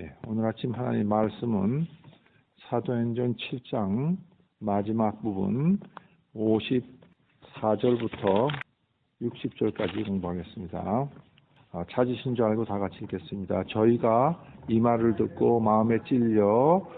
예, 오늘 아침 하나님 말씀은 사도행전 7장 마지막 부분 54절부터 60절까지 공부하겠습니다. 아, 찾으신 줄 알고 다 같이 읽겠습니다. 저희가 이 말을 듣고 마음에 찔려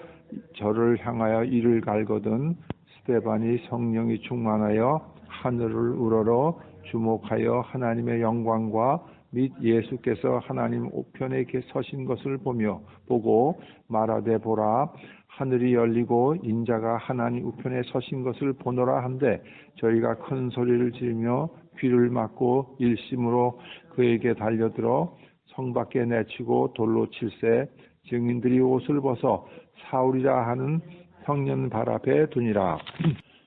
저를 향하여 이를 갈거든 스테반이 성령이 충만하여 하늘을 우러러 주목하여 하나님의 영광과 및 예수께서 하나님 우편에 계 서신 것을 보며 보고 말하되 보라 하늘이 열리고 인자가 하나님 우편에 서신 것을 보노라 한데 저희가 큰 소리를 지르며 귀를 막고 일심으로 그에게 달려들어 성 밖에 내치고 돌로 칠세 증인들이 옷을 벗어 사울이라 하는 청년 발 앞에 두니라.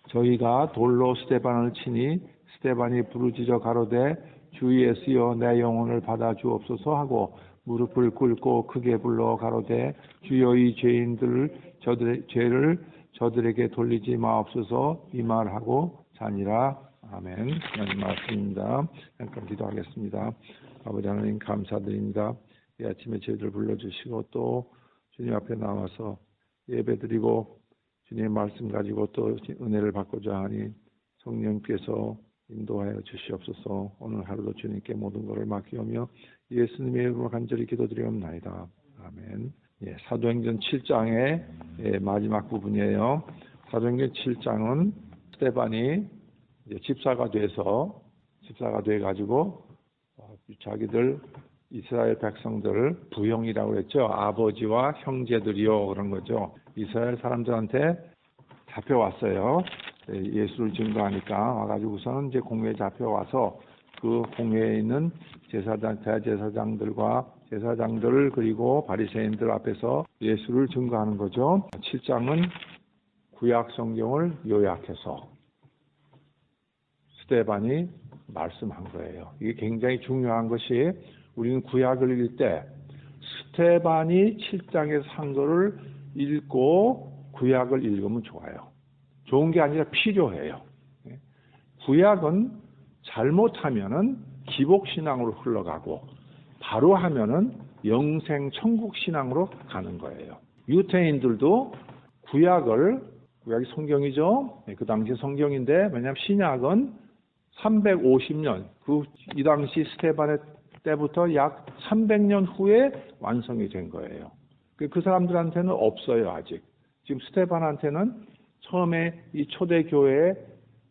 저희가 돌로 스테반을 치니 스테반이 부르짖어 가로되 주 예수여 내 영혼을 받아 주옵소서 하고 무릎을 꿇고 크게 불러 가로되 주여 이 죄인들 저들의 죄를 저들에게 돌리지 마옵소서. 이 말하고 자니라. 아멘. 하나님 말씀입니다. 잠깐 기도하겠습니다. 아버지 하나님 감사드립니다. 이 아침에 저희들 불러주시고 또 주님 앞에 나와서 예배드리고 주님의 말씀 가지고 또 은혜를 받고자 하니 성령께서 인도하여 주시옵소서 오늘 하루도 주님께 모든 것을 맡기오며 예수님의 이름으로 간절히 기도드리옵나이다. 아멘. 예, 사도행전 7장의 예, 마지막 부분이에요. 사도행전 7장은 스테반이 집사가 돼서 집사가 돼 가지고 어, 자기들 이스라엘 백성들을 부형이라고 했죠. 아버지와 형제들이요 그런 거죠. 이스라엘 사람들한테 잡혀왔어요. 예, 예수를 증거하니까 와가지고서는 이제 공회에 잡혀와서 그 공회에 있는 제사장, 대제사장들과 제사장들 그리고 바리새인들 앞에서 예수를 증거하는 거죠. 7장은 구약 성경을 요약해서 스테반이 말씀한 거예요. 이게 굉장히 중요한 것이 우리는 구약을 읽을 때 스테반이 7장에서 한 거를 읽고 구약을 읽으면 좋아요. 좋은 게 아니라 필요해요. 구약은 잘못하면은 기복신앙으로 흘러가고 바로 하면은 영생 천국 신앙으로 가는 거예요. 유태인들도 구약을 구약이 성경이죠. 그 당시 성경인데 왜냐하면 신약은 350년 그 이 당시 스테반의 때부터 약 300년 후에 완성이 된 거예요. 그 사람들한테는 없어요 아직. 지금 스테반한테는 처음에 이 초대 교회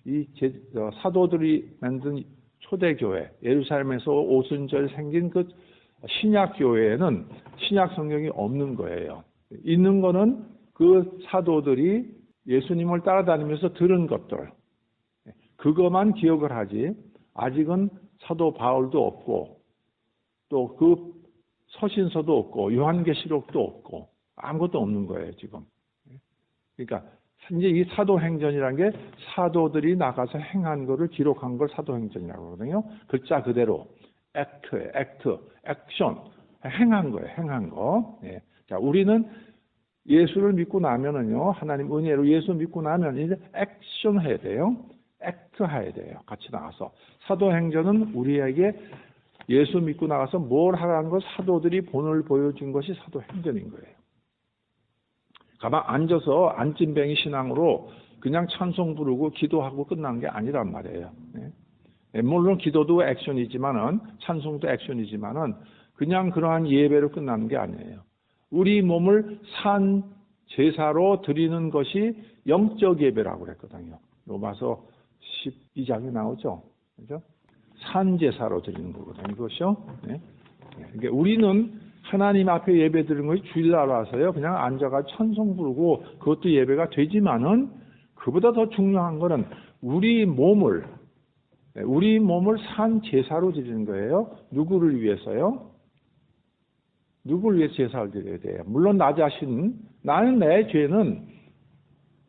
이 제, 어, 사도들이 만든 초대 교회 예루살렘에서 오순절 생긴 그 신약 교회에는 신약 성경이 없는 거예요. 있는 거는 그 사도들이 예수님을 따라다니면서 들은 것들 그것만 기억을 하지 아직은 사도 바울도 없고 또 그 서신서도 없고 요한계시록도 없고 아무것도 없는 거예요 지금. 그러니까 이제 이 사도행전이라는 게 사도들이 나가서 행한 거를 기록한 걸 사도행전이라고 하거든요. 글자 그대로 액트, 액트, 액션 행한 거예요. 행한 거. 예. 자, 우리는 예수를 믿고 나면은요. 하나님 은혜로 예수 믿고 나면 이제 액션 해야 돼요. 액트 해야 돼요. 같이 나가서 사도행전은 우리에게 예수 믿고 나가서 뭘 하라는 걸 사도들이 본을 보여준 것이 사도행전인 거예요. 가만 앉아서 안찐뱅이 신앙으로 그냥 찬송 부르고 기도하고 끝난 게 아니란 말이에요. 네. 물론 기도도 액션이지만은 찬송도 액션이지만은 그냥 그러한 예배로 끝나는 게 아니에요. 우리 몸을 산 제사로 드리는 것이 영적 예배라고 그랬거든요. 로마서 12장에 나오죠. 그죠? 산 제사로 드리는 거거든요. 그것이요. 네. 그러니까 우리는 하나님 앞에 예배 드리는 것이 주일날 와서요. 그냥 앉아가 천성 부르고 그것도 예배가 되지만은 그보다 더 중요한 거는 우리 몸을 우리 몸을 산 제사로 드리는 거예요. 누구를 위해서요? 누구를 위해서 제사를 드려야 돼요? 물론 나 자신, 나는 내 죄는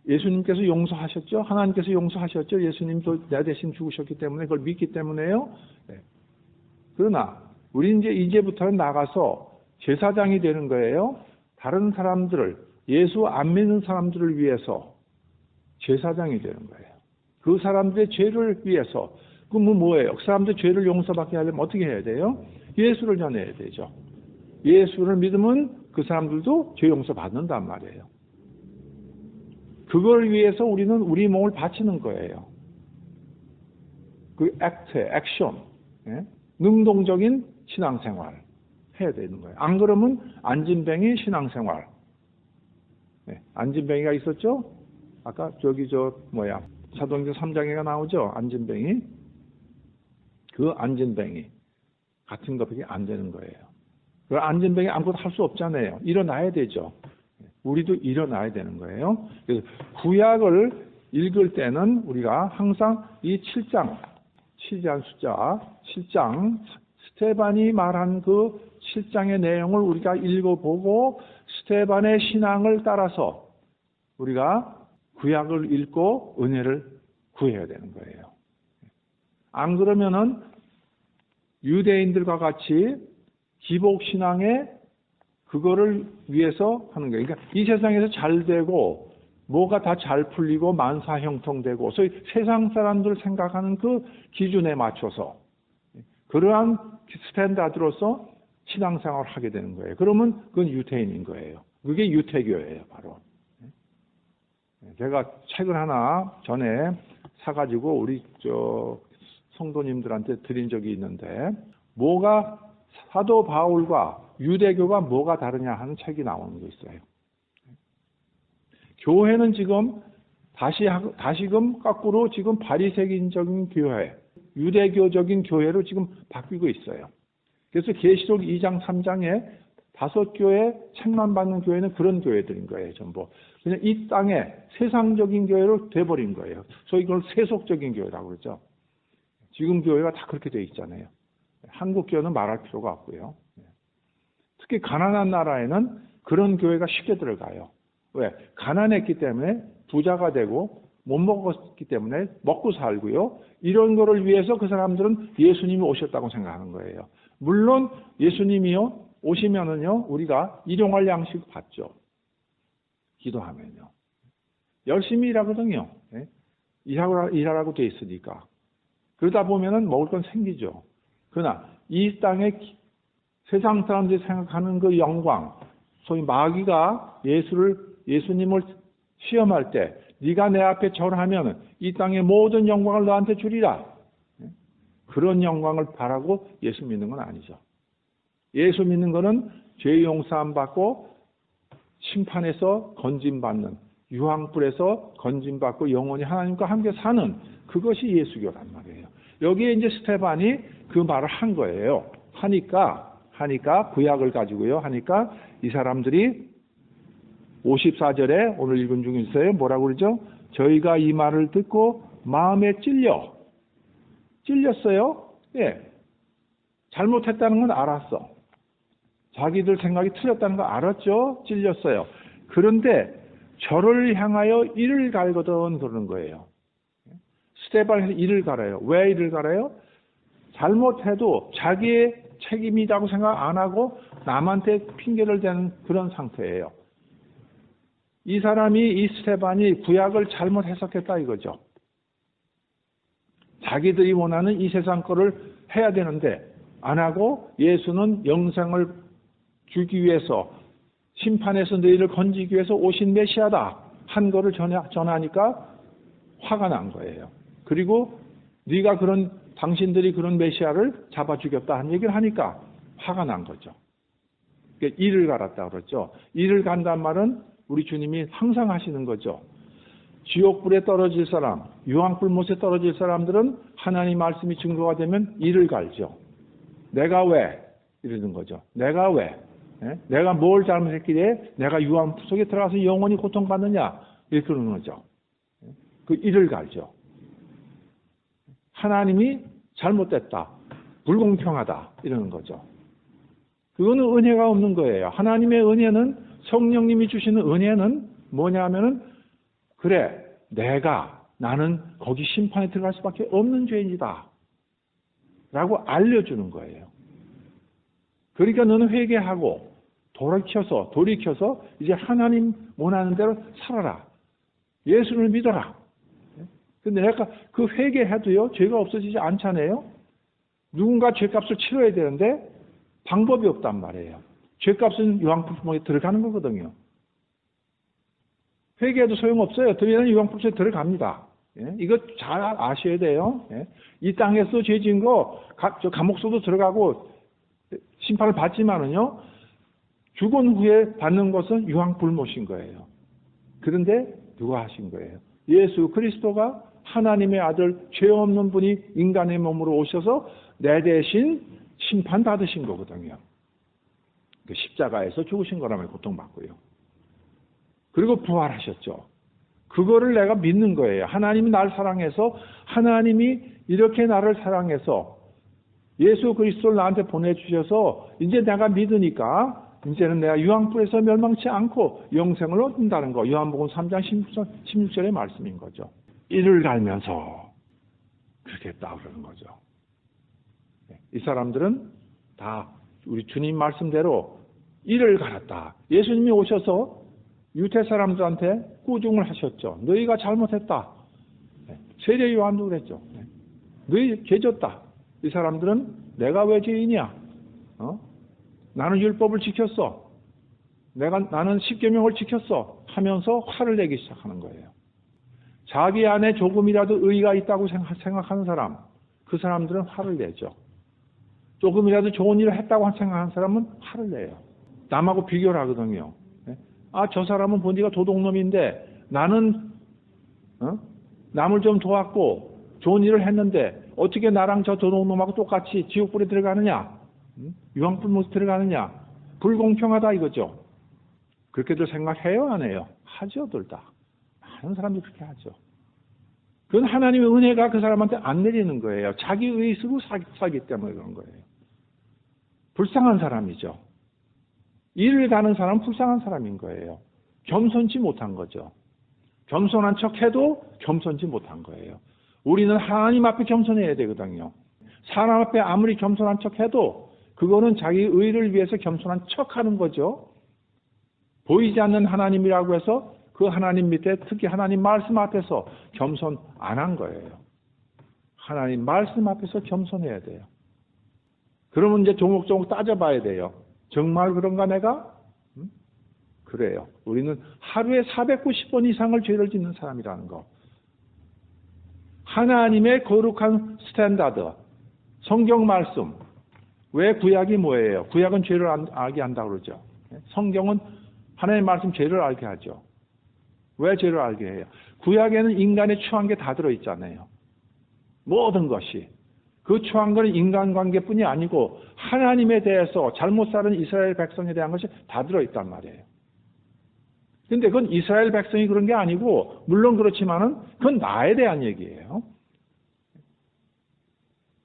예수님께서 용서하셨죠? 하나님께서 용서하셨죠? 예수님도 내 대신 죽으셨기 때문에 그걸 믿기 때문에요. 네. 그러나 우리 이제 이제부터는 나가서 제사장이 되는 거예요. 다른 사람들을 예수 안 믿는 사람들을 위해서 제사장이 되는 거예요. 그 사람들의 죄를 위해서 그뭐 뭐예요? 그 사람들 죄를 용서받게 하려면 어떻게 해야 돼요? 예수를 전해야 되죠. 예수를 믿으면 그 사람들도 죄 용서 받는단 말이에요. 그걸 위해서 우리는 우리 몸을 바치는 거예요. 그 액트, 액션, 예? 능동적인 신앙생활 해야 되는 거예요. 안 그러면 안진뱅이 신앙생활. 예, 안진뱅이가 있었죠? 아까 저기 저 뭐야 사도행전 3장에가 나오죠? 안진뱅이. 그 안진뱅이 같은 것밖에 안 되는 거예요. 그 안진뱅이 아무것도 할 수 없잖아요. 일어나야 되죠. 우리도 일어나야 되는 거예요. 그래서 구약을 읽을 때는 우리가 항상 이 7장, 7장 숫자, 7장, 스테반이 말한 그 7장의 내용을 우리가 읽어보고 스테반의 신앙을 따라서 우리가 구약을 읽고 은혜를 구해야 되는 거예요. 안 그러면은 유대인들과 같이 기복 신앙에 그거를 위해서 하는 거예요. 그러니까 이 세상에서 잘 되고 뭐가 다 잘 풀리고 만사 형통되고 소위 세상 사람들 생각하는 그 기준에 맞춰서 그러한 스탠다드로서 신앙생활을 하게 되는 거예요. 그러면 그건 유태인인 거예요. 그게 유태교예요, 바로. 제가 책을 하나 전에 사가지고 우리 저 성도님들한테 드린 적이 있는데 뭐가 사도 바울과 유대교가 뭐가 다르냐 하는 책이 나오는 게 있어요. 교회는 지금 다시 다시금 거꾸로 지금 바리새인적인 교회, 유대교적인 교회로 지금 바뀌고 있어요. 그래서 계시록 2장 3장에 다섯 교회 책만 받는 교회는 그런 교회들인 거예요, 전부. 그냥 이 땅에 세상적인 교회로 돼버린 거예요. 소위 그걸 세속적인 교회라고 그러죠. 지금 교회가 다 그렇게 돼 있잖아요. 한국 교회는 말할 필요가 없고요. 특히 가난한 나라에는 그런 교회가 쉽게 들어가요. 왜? 가난했기 때문에 부자가 되고 못 먹었기 때문에 먹고 살고요. 이런 거를 위해서 그 사람들은 예수님이 오셨다고 생각하는 거예요. 물론 예수님이요 오시면은요 우리가 일용할 양식 받죠. 기도하면요. 열심히 일하거든요. 네? 일하고 일하라고 돼 있으니까. 그러다 보면은 먹을 건 생기죠. 그러나 이 땅에 세상 사람들이 생각하는 그 영광, 소위 마귀가 예수를 예수님을 시험할 때 네가 내 앞에 절하면 이 땅의 모든 영광을 너한테 주리라. 그런 영광을 바라고 예수 믿는 건 아니죠. 예수 믿는 것은 죄 용서함 받고 심판에서 건짐받는 유황불에서 건짐받고 영원히 하나님과 함께 사는 그것이 예수교란 말이에요. 여기에 이제 스테반이 그 말을 한 거예요. 하니까 하니까 구약을 가지고요. 하니까 이 사람들이 54절에 오늘 읽은 중에 있어요. 뭐라고 그러죠? 저희가 이 말을 듣고 마음에 찔려. 찔렸어요? 예. 잘못했다는 건 알았어. 자기들 생각이 틀렸다는 거 알았죠? 찔렸어요. 그런데 저를 향하여 이를 갈거든 그러는 거예요. 스테반에서 이를 갈아요. 왜 이를 갈아요? 잘못해도 자기의 책임이라고 생각 안 하고 남한테 핑계를 대는 그런 상태예요. 이 사람이 이 스테반이 구약을 잘못 해석했다 이거죠. 자기들이 원하는 이 세상 거를 해야 되는데 안 하고 예수는 영생을 주기 위해서 심판에서 너희를 건지기 위해서 오신 메시아다 한 거를 전하니까 화가 난 거예요. 그리고 네가 그런 당신들이 그런 메시아를 잡아 죽였다 한 얘기를 하니까 화가 난 거죠. 그러니까 이를 갈았다 그랬죠. 이를 간단 말은 우리 주님이 항상 하시는 거죠. 지옥불에 떨어질 사람, 유황불 못에 떨어질 사람들은 하나님 말씀이 증거가 되면 이를 갈죠. 내가 왜? 이러는 거죠. 내가 왜? 예? 내가 뭘 잘못했기에 내가 유황 속에 들어가서 영원히 고통받느냐? 이렇게 그러는 거죠. 예? 그 이를 갈죠. 하나님이 잘못됐다. 불공평하다. 이러는 거죠. 그거는 은혜가 없는 거예요. 하나님의 은혜는 성령님이 주시는 은혜는 뭐냐면은 그래 내가 나는 거기 심판에 들어갈 수밖에 없는 죄인이다. 라고 알려주는 거예요. 그러니까 너는 회개하고 돌이켜서 돌이켜서 이제 하나님 원하는 대로 살아라. 예수를 믿어라. 근데 내가 그 회개해도요, 죄가 없어지지 않잖아요? 누군가 죄값을 치러야 되는데 방법이 없단 말이에요. 죄값은 유황불목에 들어가는 거거든요. 회개해도 소용없어요. 들어가는 유황불목에 들어갑니다. 예? 이거 잘 아셔야 돼요. 예? 이 땅에서 죄 지은 거, 가, 저 감옥소도 들어가고 심판을 받지만은요, 죽은 후에 받는 것은 유황불못인 거예요. 그런데 누가 하신 거예요? 예수 그리스도가 하나님의 아들 죄 없는 분이 인간의 몸으로 오셔서 내 대신 심판 받으신 거거든요. 그 십자가에서 죽으신 거라면 고통받고요. 그리고 부활하셨죠. 그거를 내가 믿는 거예요. 하나님이 날 사랑해서 하나님이 이렇게 나를 사랑해서 예수 그리스도를 나한테 보내주셔서 이제 내가 믿으니까 이제는 내가 유황불에서 멸망치 않고 영생을 얻는다는 거. 요한복음 3장 16절, 의 말씀인 거죠. 이를 갈면서 그렇게 했다 그러는 거죠. 네, 이 사람들은 다 우리 주님 말씀대로 이를 갈았다. 예수님이 오셔서 유태 사람들한테 꾸중을 하셨죠. 너희가 잘못했다. 네, 세례 요한도 그랬죠. 네, 너희 죄졌다. 이 사람들은 내가 왜 죄인이야? 어? 나는 율법을 지켰어. 내가 나는 십계명을 지켰어. 하면서 화를 내기 시작하는 거예요. 자기 안에 조금이라도 의가 있다고 생각하는 사람, 그 사람들은 화를 내죠. 조금이라도 좋은 일을 했다고 생각하는 사람은 화를 내요. 남하고 비교를 하거든요. 네? 아, 저 사람은 보니까 도둑놈인데 나는 어? 남을 좀 도왔고 좋은 일을 했는데 어떻게 나랑 저 도둑놈하고 똑같이 지옥불에 들어가느냐? 유황불 못 들어가느냐? 불공평하다 이거죠. 그렇게들 생각해요, 안 해요? 하죠, 둘 다. 많은 사람들이 그렇게 하죠. 그건 하나님의 은혜가 그 사람한테 안 내리는 거예요. 자기 의식으로 사기, 사기 때문에 그런 거예요. 불쌍한 사람이죠. 일을 가는 사람은 불쌍한 사람인 거예요. 겸손치 못한 거죠. 겸손한 척 해도 겸손치 못한 거예요. 우리는 하나님 앞에 겸손해야 되거든요. 사람 앞에 아무리 겸손한 척 해도 그거는 자기 의를 위해서 겸손한 척 하는 거죠. 보이지 않는 하나님이라고 해서 그 하나님 밑에 특히 하나님 말씀 앞에서 겸손 안 한 거예요. 하나님 말씀 앞에서 겸손해야 돼요. 그러면 이제 조목조목 따져봐야 돼요. 정말 그런가 내가? 음? 그래요. 우리는 하루에 490번 이상을 죄를 짓는 사람이라는 거. 하나님의 거룩한 스탠다드, 성경 말씀, 왜 구약이 뭐예요? 구약은 죄를 알게 한다고 그러죠. 성경은 하나님의 말씀 죄를 알게 하죠. 왜 죄를 알게 해요? 구약에는 인간의 추한 게 다 들어있잖아요. 모든 것이. 그 추한 것은 인간관계뿐이 아니고 하나님에 대해서 잘못 사는 이스라엘 백성에 대한 것이 다 들어있단 말이에요. 근데 그건 이스라엘 백성이 그런 게 아니고 물론 그렇지만은 그건 나에 대한 얘기예요.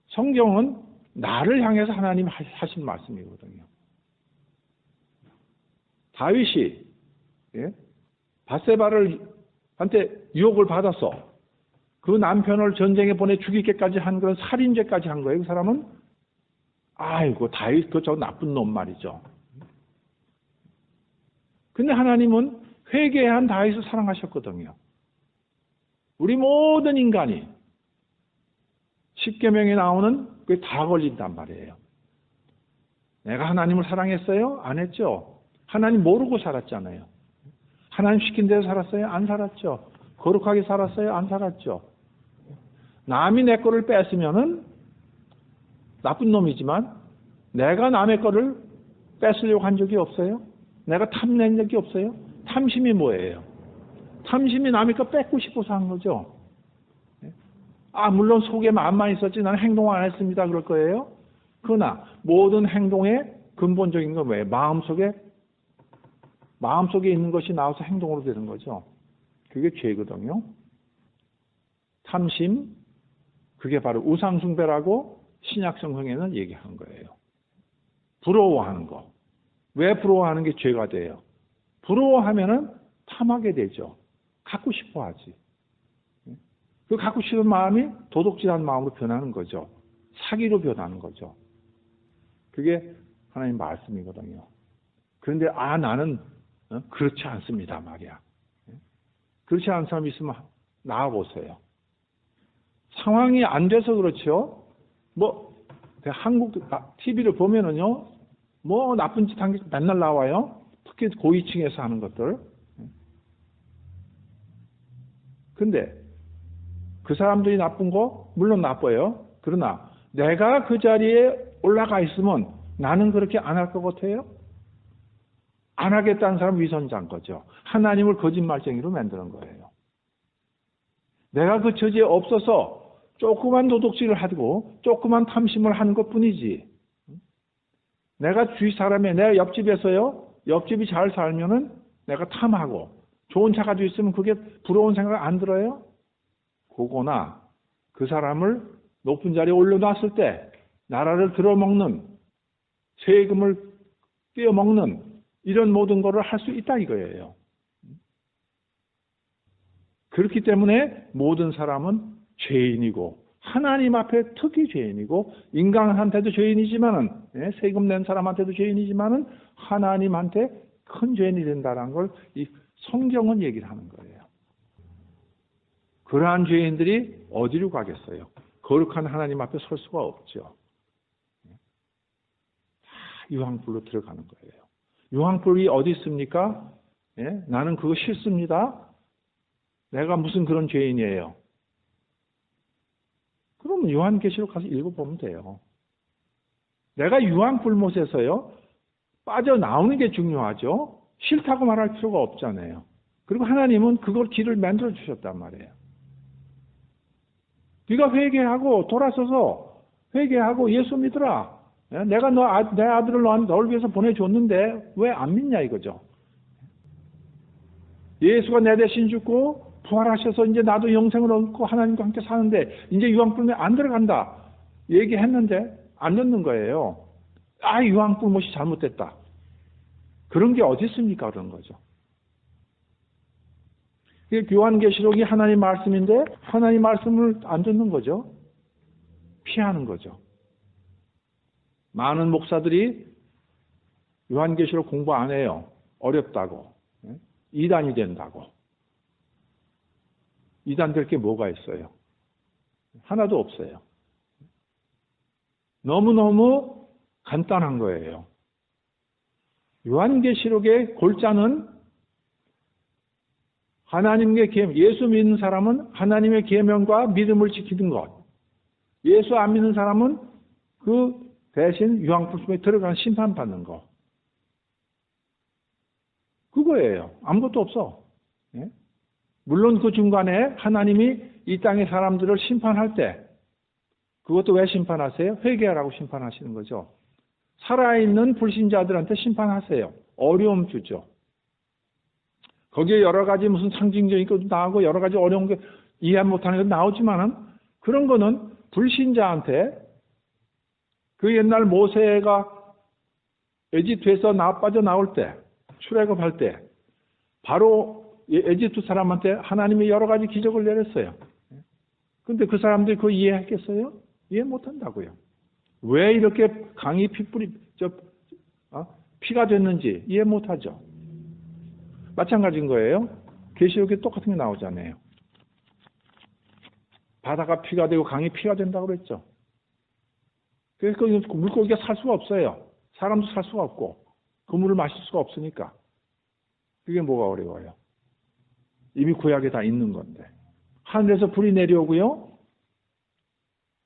성경은 나를 향해서 하나님 하신 말씀이거든요. 다윗이 예? 바세바를 한테 유혹을 받아서 그 남편을 전쟁에 보내 죽이게까지 한 그런 살인죄까지 한 거예요. 그 사람은 아이고 다윗 그 저 나쁜 놈 말이죠. 근데 하나님은 회개한 다윗을 사랑하셨거든요. 우리 모든 인간이 십계명에 나오는 그게 다 걸린단 말이에요. 내가 하나님을 사랑했어요? 안 했죠. 하나님 모르고 살았잖아요. 하나님 시킨 대로 살았어요? 안 살았죠. 거룩하게 살았어요? 안 살았죠. 남이 내 거를 뺐으면은 나쁜 놈이지만 내가 남의 거를 뺏으려고 한 적이 없어요? 내가 탐낸 적이 없어요? 탐심이 뭐예요? 탐심이 남의 거 뺏고 싶어서 한 거죠. 아, 물론 속에 마음만 있었지 나는 행동 안 했습니다. 그럴 거예요. 그러나 모든 행동의 근본적인 건 뭐예요? 마음속에 마음속에 있는 것이 나와서 행동으로 되는 거죠. 그게 죄거든요. 탐심, 그게 바로 우상숭배라고 신약성경에는 얘기한 거예요. 부러워하는 거. 왜 부러워하는 게 죄가 돼요? 부러워하면은 탐하게 되죠. 갖고 싶어 하지. 그 갖고 싶은 마음이 도둑질한 마음으로 변하는 거죠. 사기로 변하는 거죠. 그게 하나님 말씀이거든요. 그런데 아 나는 어? 그렇지 않습니다 말이야. 예? 그렇지 않은 사람 있으면 나와 보세요. 상황이 안 돼서 그렇죠. 뭐 한국 TV를 보면은요 뭐 나쁜 짓 한 게 맨날 나와요. 특히 고위층에서 하는 것들. 근데 그 사람들이 나쁜 거 물론 나빠요. 그러나 내가 그 자리에 올라가 있으면 나는 그렇게 안 할 것 같아요? 안 하겠다는 사람 위선자인 거죠. 하나님을 거짓말쟁이로 만드는 거예요. 내가 그 처지에 없어서 조그만 도둑질을 하고 조그만 탐심을 하는 것 뿐이지. 내가 주위 사람의 내 옆집에서요, 옆집이 잘 살면은 내가 탐하고 좋은 차 가지고 있으면 그게 부러운 생각 안 들어요? 그거나 그 사람을 높은 자리에 올려놨을 때 나라를 들어먹는 세금을 떼어먹는 이런 모든 것을 할수 있다 이거예요. 그렇기 때문에 모든 사람은 죄인이고 하나님 앞에 특히 죄인이고 인간한테도 죄인이지만은 예, 세금 낸 사람한테도 죄인이지만은 하나님한테 큰 죄인이 된다는 걸 이 성경은 얘기를 하는 거예요. 그러한 죄인들이 어디로 가겠어요? 거룩한 하나님 앞에 설 수가 없죠. 다 유황불로 들어가는 거예요. 유황불이 어디 있습니까? 예? 나는 그거 싫습니다. 내가 무슨 그런 죄인이에요. 그러면 요한계시록 가서 읽어보면 돼요. 내가 유황불못에서요, 빠져나오는 게 중요하죠. 싫다고 말할 필요가 없잖아요. 그리고 하나님은 그걸 길을 만들어 주셨단 말이에요. 네가 회개하고 돌아서서 회개하고 예수 믿으라. 예? 내가 너, 아, 내 아들을 너, 널 위해서 보내줬는데 왜 안 믿냐 이거죠. 예수가 내 대신 죽고 부활하셔서 이제 나도 영생을 얻고 하나님과 함께 사는데 이제 유황불에 안 들어간다. 얘기했는데 안 듣는 거예요. 아, 유황불못이 잘못됐다. 그런 게 어디 있습니까? 그런 거죠. 교환계시록이 하나님 말씀인데 하나님 말씀을 안 듣는 거죠. 피하는 거죠. 많은 목사들이 요한계시록 공부 안 해요. 어렵다고. 예? 이단이 된다고. 이단 될 게 뭐가 있어요? 하나도 없어요. 너무너무 간단한 거예요. 요한계시록의 골자는 하나님의 계명, 예수 믿는 사람은 하나님의 계명과 믿음을 지키는 것. 예수 안 믿는 사람은 그 대신 유황불 에 들어간 심판받는 거. 그거예요. 아무것도 없어. 예? 물론 그 중간에 하나님이 이 땅의 사람들을 심판할 때 그것도 왜 심판하세요? 회개하라고 심판하시는 거죠. 살아있는 불신자들한테 심판하세요. 어려움 주죠. 거기에 여러 가지 무슨 상징적인 것도 나오고 여러 가지 어려운 게 이해 못하는 것도 나오지만은 그런 거는 불신자한테 그 옛날 모세가 에집트에서 나 빠져 나올 때 출애굽할 때 바로 에집트 사람한테 하나님이 여러 가지 기적을 내렸어요. 근데 그 사람들이 그거 이해했겠어요? 이해 못 한다고요. 왜 이렇게 강이 피뿌리 저 어? 피가 됐는지 이해 못 하죠. 마찬가지인 거예요. 계시록에 똑같은 게 나오잖아요. 바다가 피가 되고 강이 피가 된다고 그랬죠. 그래서 그 물고기가 살 수가 없어요. 사람도 살 수가 없고 그 물을 마실 수가 없으니까. 그게 뭐가 어려워요? 이미 구약에 다 있는 건데. 하늘에서 불이 내려오고요.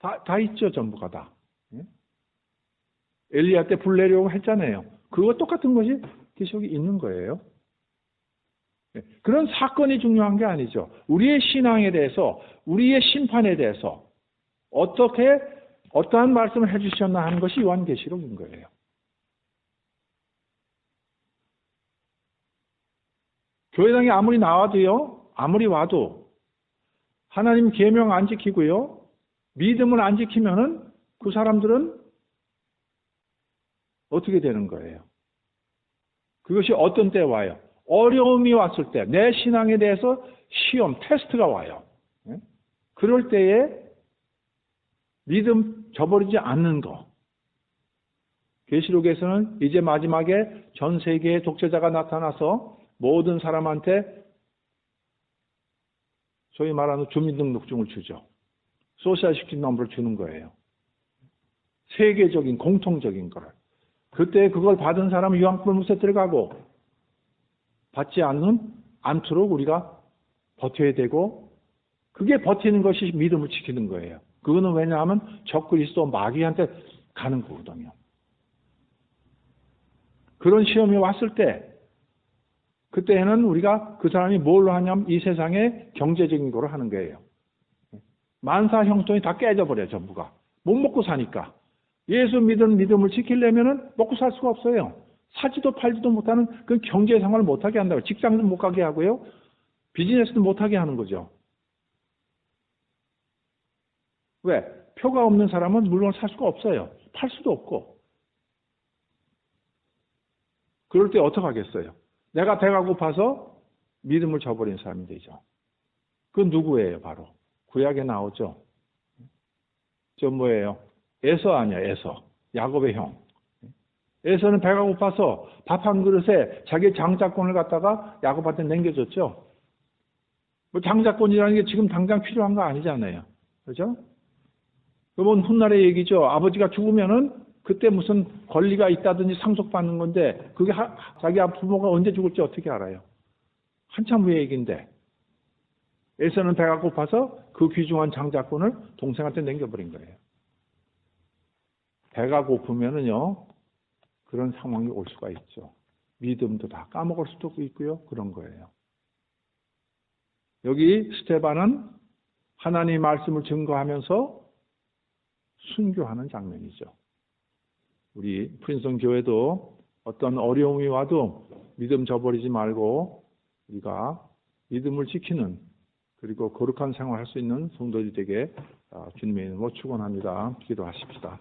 다, 다 있죠, 전부가 다. 예? 엘리야 때 불 내려오고 했잖아요. 그거 똑같은 것이 계시록에 있는 거예요. 예, 그런 사건이 중요한 게 아니죠. 우리의 신앙에 대해서, 우리의 심판에 대해서 어떻게 어떠한 말씀을 해주셨나 하는 것이 요한계시록인 거예요. 교회당에 아무리 나와도요, 아무리 와도 하나님 계명 안 지키고요, 믿음을 안 지키면은 그 사람들은 어떻게 되는 거예요? 그것이 어떤 때 와요? 어려움이 왔을 때, 내 신앙에 대해서 시험, 테스트가 와요. 예? 그럴 때에 믿음 저버리지 않는 거. 계시록에서는 이제 마지막에 전 세계의 독재자가 나타나서 모든 사람한테 소위 말하는 주민등록증을 주죠. 소셜 시킨 넘버를 주는 거예요. 세계적인 공통적인 거를. 그때 그걸 받은 사람은 유황불무새 들어가고 받지 않는 않도록 우리가 버텨야 되고 그게 버티는 것이 믿음을 지키는 거예요. 그거는 왜냐하면 적그리스도 마귀한테 가는 거거든요. 그런 시험이 왔을 때 그때는 우리가 그 사람이 뭘로 하냐면 이 세상에 경제적인 거로 하는 거예요. 만사 형통이 다 깨져버려 전부가 못 먹고 사니까 예수 믿은 믿음을 지키려면은 먹고 살 수가 없어요. 사지도 팔지도 못하는 그 경제 생활을 못하게 한다고 직장도 못 가게 하고요. 비즈니스도 못하게 하는 거죠. 왜? 표가 없는 사람은 물건을 살 수가 없어요. 팔 수도 없고. 그럴 때 어떡하겠어요? 내가 배가 고파서 믿음을 저버린 사람이 되죠. 그건 누구예요, 바로? 구약에 나오죠. 저 뭐예요? 에서 아니야, 에서. 야곱의 형. 에서는 배가 고파서 밥 한 그릇에 자기 장자권을 갖다가 야곱한테 남겨줬죠. 뭐 장자권이라는 게 지금 당장 필요한 거 아니잖아요. 그죠? 그건 훗날의 얘기죠. 아버지가 죽으면은 그때 무슨 권리가 있다든지 상속받는 건데 그게 하, 자기 부모가 언제 죽을지 어떻게 알아요? 한참 후의 얘기인데 에서는 배가 고파서 그 귀중한 장자권을 동생한테 남겨버린 거예요. 배가 고프면은요 그런 상황이 올 수가 있죠. 믿음도 다 까먹을 수도 있고요. 그런 거예요. 여기 스테반은 하나님 말씀을 증거하면서 순교하는 장면이죠. 우리 프린선 교회도 어떤 어려움이 와도 믿음 저버리지 말고 우리가 믿음을 지키는 그리고 거룩한 생활을 할수 있는 성도들이 되게 주님의 이름으로 축원합니다. 기도하십시다.